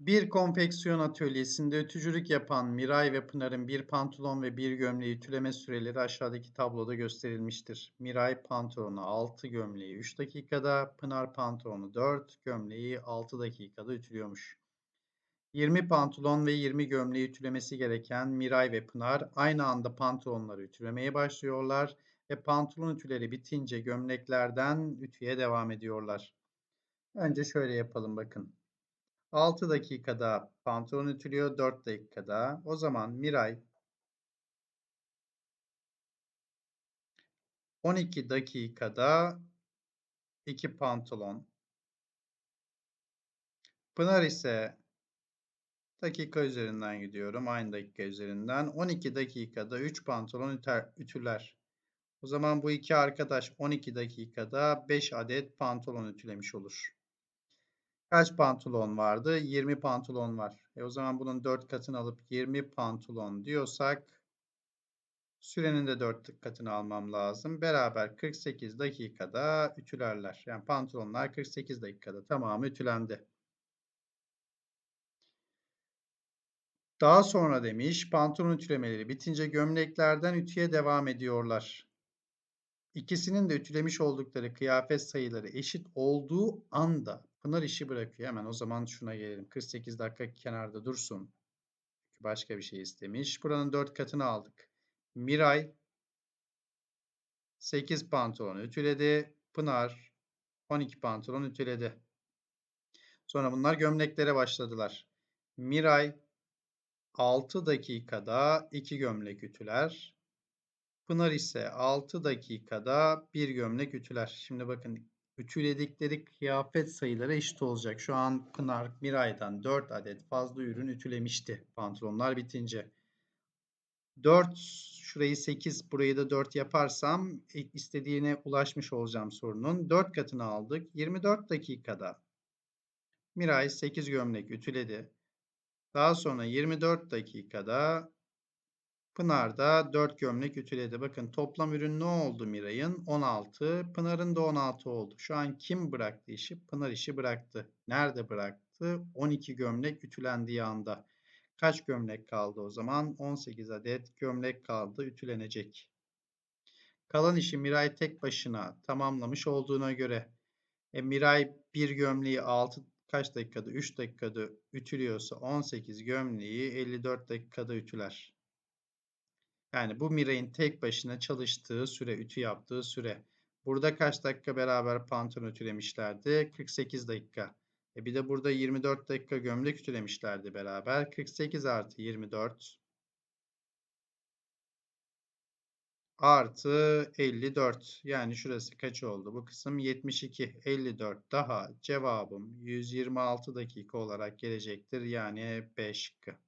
Bir konfeksiyon atölyesinde ütücülük yapan Miray ve Pınar'ın bir pantolon ve bir gömleği ütüleme süreleri aşağıdaki tabloda gösterilmiştir. Miray pantolonu 6 gömleği 3 dakikada, Pınar pantolonu 4 gömleği 6 dakikada ütülüyormuş. 20 pantolon ve 20 gömleği ütülemesi gereken Miray ve Pınar aynı anda pantolonları ütülemeye başlıyorlar ve pantolon ütüleri bitince gömleklerden ütüye devam ediyorlar. Önce şöyle yapalım bakın. 6 dakikada pantolon ütülüyor, 4 dakikada. O zaman Miray 12 dakikada 2 pantolon. Pınar ise dakika üzerinden gidiyorum. Aynı dakika üzerinden. 12 dakikada 3 pantolon üter, ütüler. O zaman bu iki arkadaş 12 dakikada 5 adet pantolon ütülemiş olur. Kaç pantolon vardı? 20 pantolon var. E o zaman bunun 4 katını alıp 20 pantolon diyorsak sürenin de 4 katını almam lazım. Beraber 48 dakikada ütülerler. Yani pantolonlar 48 dakikada tamamı ütülendi. Daha sonra demiş pantolon ütülemeleri bitince gömleklerden ütüye devam ediyorlar. İkisinin de ütülemiş oldukları kıyafet sayıları eşit olduğu anda Pınar işi bırakıyor. Hemen o zaman şuna gelelim. 48 dakika kenarda dursun. Çünkü başka bir şey istemiş. Buranın 4 katını aldık. Miray 8 pantolon ütüledi. Pınar 12 pantolon ütüledi. Sonra bunlar gömleklere başladılar. Miray 6 dakikada 2 gömlek ütüler. Pınar ise 6 dakikada bir gömlek ütüler. Şimdi bakın ütüledikleri kıyafet sayıları eşit olacak. Şu an Pınar Miray'dan 4 adet fazla ürün ütülemişti pantolonlar bitince. 4 şurayı 8 burayı da 4 yaparsam istediğine ulaşmış olacağım sorunun. 4 katını aldık. 24 dakikada Miray 8 gömlek ütüledi. Daha sonra 24 dakikada Pınar da 4 gömlek ütüledi. Bakın toplam ürün ne oldu Miray'ın? 16. Pınar'ın da 16 oldu. Şu an kim bıraktı işi? Pınar işi bıraktı. Nerede bıraktı? 12 gömlek ütülendiği anda. Kaç gömlek kaldı o zaman? 18 adet gömlek kaldı ütülenecek. Kalan işi Miray tek başına tamamlamış olduğuna göre e, Miray bir gömleği 6 kaç dakikada? 3 dakikada ütülüyorsa 18 gömleği 54 dakikada ütüler. Yani bu Miray'ın tek başına çalıştığı süre, ütü yaptığı süre. Burada kaç dakika beraber pantolon ütülemişlerdi? 48 dakika. E bir de burada 24 dakika gömlek ütülemişlerdi beraber. 48 artı 24 artı 54. Yani şurası kaç oldu? Bu kısım 72. 54 daha cevabım 126 dakika olarak gelecektir. Yani 5 şıkkı.